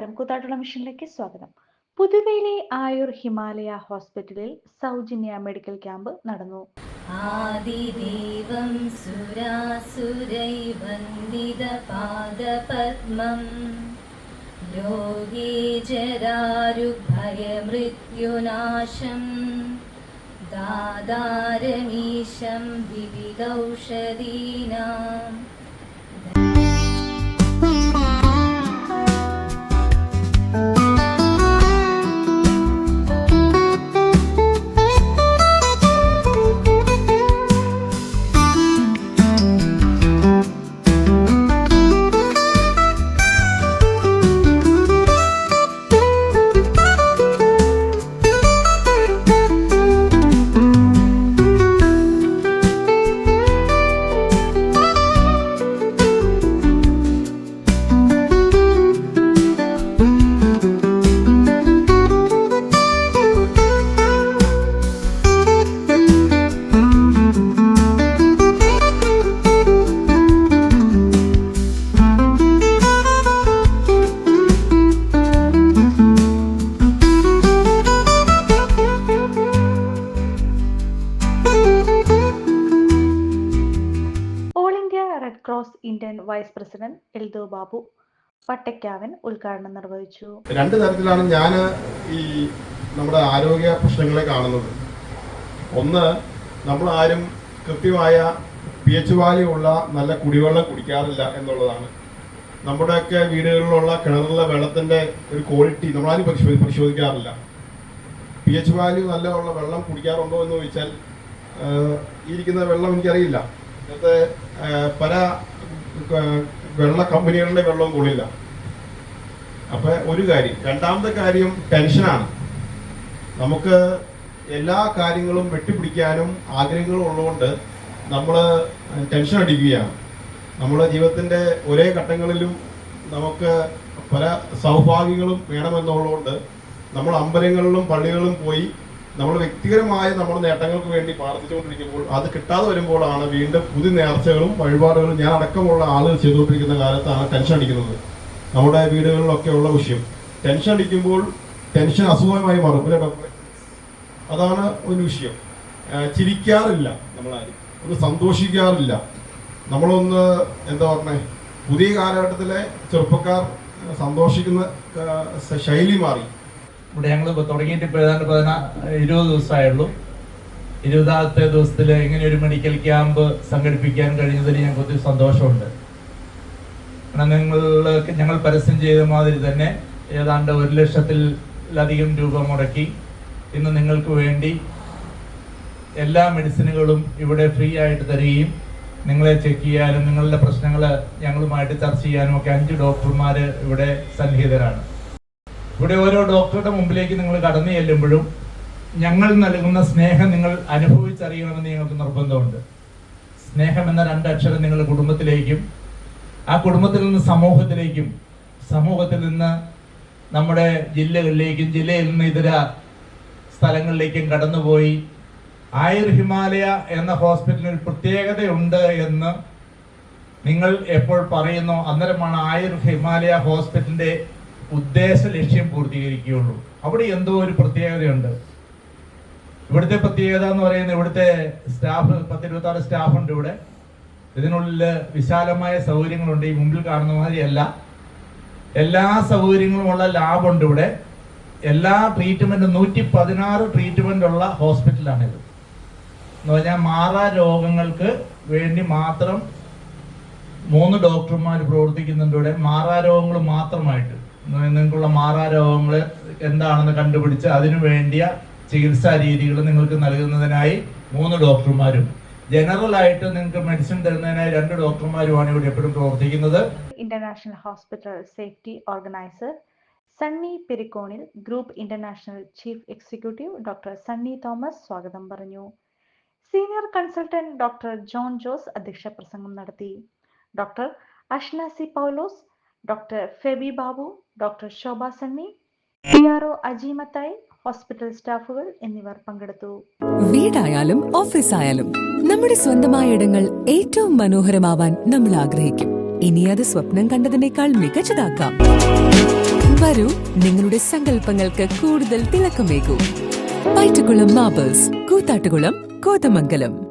നമസ്കാരം. കൂത്താട്ടുള്ള മിഷനിലേക്ക് സ്വാഗതം. പുതുവയിലെ ആയുർ ഹിമാലയ ഹോസ്പിറ്റലിൽ സൗജന്യ മെഡിക്കൽ ക്യാമ്പ് നടന്നു. ആദിദേവം സുരാസുരൈ വന്ദിത പാദപത്മം ലോകേ ജരാരുഭയമൃത്യുനാശം ദാദാരമീശം വിവിധൗഷധീനാം. Cross Indian vice president Eldho Babu Pattaykkavan ഉദ്ഘാടനം നിർവഹിച്ചു. രണ്ട് തരത്തിലാണ് ഞാൻ ഈ നമ്മുടെ ആരോഗ്യ പ്രശ്നങ്ങളെ കാണുന്നത്. ഒന്ന് നമ്മൾ ആരും കൃത്യമായ പി എച്ച് വാല്യൂ ഉള്ള നല്ല കുടിവെള്ളം കുടിക്കാറില്ല എന്നുള്ളതാണ്. നമ്മുടെയൊക്കെ വീടുകളിലുള്ള കിണറിലെ വെള്ളത്തിന്റെ ഒരു ക്വാളിറ്റി നമ്മളാരും പരിശോധി പരിശോധിക്കാറില്ല. പി എച്ച് വാല്യൂ നല്ല ഉള്ള വെള്ളം കുടിക്കാറുണ്ടോ എന്ന് ചോദിച്ചാൽ ഇരിക്കുന്ന വെള്ളം എനിക്കറിയില്ല. ഇന്നത്തെ പല വെള്ള കമ്പനികളുടെ വെള്ളവും കൊള്ളില്ല. അപ്പൊ ഒരു കാര്യം രണ്ടാമത്തെ കാര്യം ടെൻഷനാണ്. നമുക്ക് എല്ലാ കാര്യങ്ങളും വെട്ടിപ്പിടിക്കാനും ആഗ്രഹങ്ങളും ഉള്ളതുകൊണ്ട് നമ്മൾ ടെൻഷൻ അടിക്കുകയാണ്. നമ്മുടെ ജീവിതത്തിന്റെ ഒരേ ഘട്ടങ്ങളിലും നമുക്ക് പല സൗഭാഗ്യങ്ങളും വേണമെന്നുള്ളതുകൊണ്ട് നമ്മൾ അമ്പലങ്ങളിലും പള്ളികളിലും പോയി നമ്മൾ വ്യക്തിപരമായ നമ്മുടെ നേട്ടങ്ങൾക്ക് വേണ്ടി പ്രാർത്ഥിച്ചുകൊണ്ടിരിക്കുമ്പോൾ അത് കിട്ടാതെ വരുമ്പോഴാണ് വീണ്ടും പുതിയ നേർച്ചകളും വഴിപാടുകളും ഞാൻ അടക്കമുള്ള ആളുകൾ ചെയ്തുകൊണ്ടിരിക്കുന്ന കാലത്താണ് ടെൻഷൻ അടിക്കുന്നത്. നമ്മുടെ വീടുകളിലൊക്കെ ഉള്ള വിഷയം. ടെൻഷൻ അടിക്കുമ്പോൾ ടെൻഷൻ അസുഖമായി മാറും. അല്ലേ ഡോക്ടറെ അതാണ് ഒരു വിഷയം. ചിരിക്കാറില്ല നമ്മളാരും. ഒന്ന് സന്തോഷിക്കാറില്ല. നമ്മളൊന്ന് എന്താ പറഞ്ഞേ പുതിയ കാലഘട്ടത്തിലെ ചെറുപ്പക്കാർ സന്തോഷിക്കുന്ന ശൈലി മാറി. ഇവിടെ ഞങ്ങൾ തുടങ്ങിയിട്ട് ഇപ്പോൾ ഏതാണ്ട് പതിനാ ഇരുപത് ദിവസമായുള്ളൂ. ഇരുപതാമത്തെ ദിവസത്തിൽ ഇങ്ങനെ ഒരു മെഡിക്കൽ ക്യാമ്പ് സംഘടിപ്പിക്കാൻ കഴിഞ്ഞതിൽ ഞങ്ങൾക്ക് ഒത്തിരി സന്തോഷമുണ്ട്. കാരണം നിങ്ങൾക്ക് ഞങ്ങൾ പരസ്യം ചെയ്ത മാതിരി തന്നെ ഏതാണ്ട് ഒരു ലക്ഷത്തിലധികം രൂപ മുടക്കി ഇന്ന് നിങ്ങൾക്ക് വേണ്ടി എല്ലാ മെഡിസിനുകളും ഇവിടെ ഫ്രീ ആയിട്ട് തരികയും നിങ്ങളെ ചെക്ക് ചെയ്യാനും നിങ്ങളുടെ പ്രശ്നങ്ങൾ ഞങ്ങളുമായിട്ട് ചർച്ച ചെയ്യാനും ഒക്കെ അഞ്ച് ഡോക്ടർമാർ ഇവിടെ സന്നിഹിതരാണ്. ഇവിടെ ഓരോ ഡോക്ടറുടെ മുമ്പിലേക്ക് നിങ്ങൾ കടന്നു ചെല്ലുമ്പോഴും ഞങ്ങൾ നൽകുന്ന സ്നേഹം നിങ്ങൾ അനുഭവിച്ചറിയണമെന്ന് ഞങ്ങൾക്ക് നിർബന്ധമുണ്ട്. സ്നേഹം എന്ന രണ്ടക്ഷരം നിങ്ങളുടെ കുടുംബത്തിലേക്കും ആ കുടുംബത്തിൽ നിന്ന് സമൂഹത്തിലേക്കും സമൂഹത്തിൽ നിന്ന് നമ്മുടെ ജില്ലകളിലേക്കും ജില്ലയിൽ നിന്ന് ഇതര സ്ഥലങ്ങളിലേക്കും കടന്നുപോയി. ആയുർ ഹിമാലയ എന്ന ഹോസ്പിറ്റലിന് ഒരു പ്രത്യേകതയുണ്ട് എന്ന് നിങ്ങൾ എപ്പോൾ പറയുന്നു അന്നേരമാണ് ആയുർ ഹിമാലയ ഹോസ്പിറ്റലിന്റെ ഉദ്ദേശ ലക്ഷ്യം പൂർത്തീകരിക്കുകയുള്ളൂ. അവിടെ എന്തോ ഒരു പ്രത്യേകതയുണ്ട്. ഇവിടുത്തെ പ്രത്യേകത എന്ന് പറയുന്നത് ഇവിടുത്തെ സ്റ്റാഫ് പത്തിരുപത്തി ആറ് സ്റ്റാഫ് ഉണ്ട് ഇവിടെ. ഇതിനുള്ളിൽ വിശാലമായ സൗകര്യങ്ങളുണ്ട്. ഈ മുമ്പിൽ കാണുന്ന മാതിരിയല്ല. എല്ലാ സൗകര്യങ്ങളുമുള്ള ലാബുണ്ട് ഇവിടെ. എല്ലാ ട്രീറ്റ്മെന്റും നൂറ്റി പതിനാറ് ട്രീറ്റ്മെന്റ് ഉള്ള ഹോസ്പിറ്റലാണിത് എന്ന് പറഞ്ഞാൽ മാറാ രോഗങ്ങൾക്ക് വേണ്ടി മാത്രം മൂന്ന് ഡോക്ടർമാർ പ്രവർത്തിക്കുന്നുണ്ട് ഇവിടെ. മാറാ രോഗങ്ങൾ മാത്രമായിട്ട്. നിങ്ങൾക്കുള്ള മാറാ രോഗങ്ങൾ എന്താണെന്ന് കണ്ടുപിടിച്ച് അതിനു വേണ്ടിയ ചികിത്സാ രീതികൾ നിങ്ങൾക്ക് നൽകുന്നതിനായി മൂന്ന് ഡോക്ടർമാരും. ജനറൽ ആയിട്ട് നിങ്ങൾക്ക് മെഡിസിൻ തരുന്നതിനായി രണ്ട് ഡോക്ടർമാരുമാണ് ഇവിടെ എപ്പോഴും പ്രവർത്തിക്കുന്നത്. International hospital safety organiser Sunny Perikkonil group international chief executive doctor Sunny Thomas സ്വാഗതം പറഞ്ഞു. Senior consultant doctor John Jose അധ്യക്ഷ പ്രസംഗം നടത്തി. Doctor Ashna C Paulose doctor Febi Babu doctor Shobha Sunny P R O Aji Mathai hospital സ്റ്റാഫുകൾ എന്നിവർ പങ്കെടുത്തു. വീടായാലും office ആയാലും നമ്മുടെ സ്വന്തമായ ഇടങ്ങൾ ഏറ്റവും മനോഹരമാവാൻ നമ്മൾ ആഗ്രഹിക്കും. ഇനി അത് സ്വപ്നം കണ്ടതിനേക്കാൾ മികച്ചതാക്കാം. വരൂ നിങ്ങളുടെ സങ്കല്പങ്ങൾക്ക് കൂടുതൽ തിളക്കമേകൂ. പൈറ്റുകുളം മാബേഴ്സ് കൂത്താട്ടുകുളം കോതമംഗലം.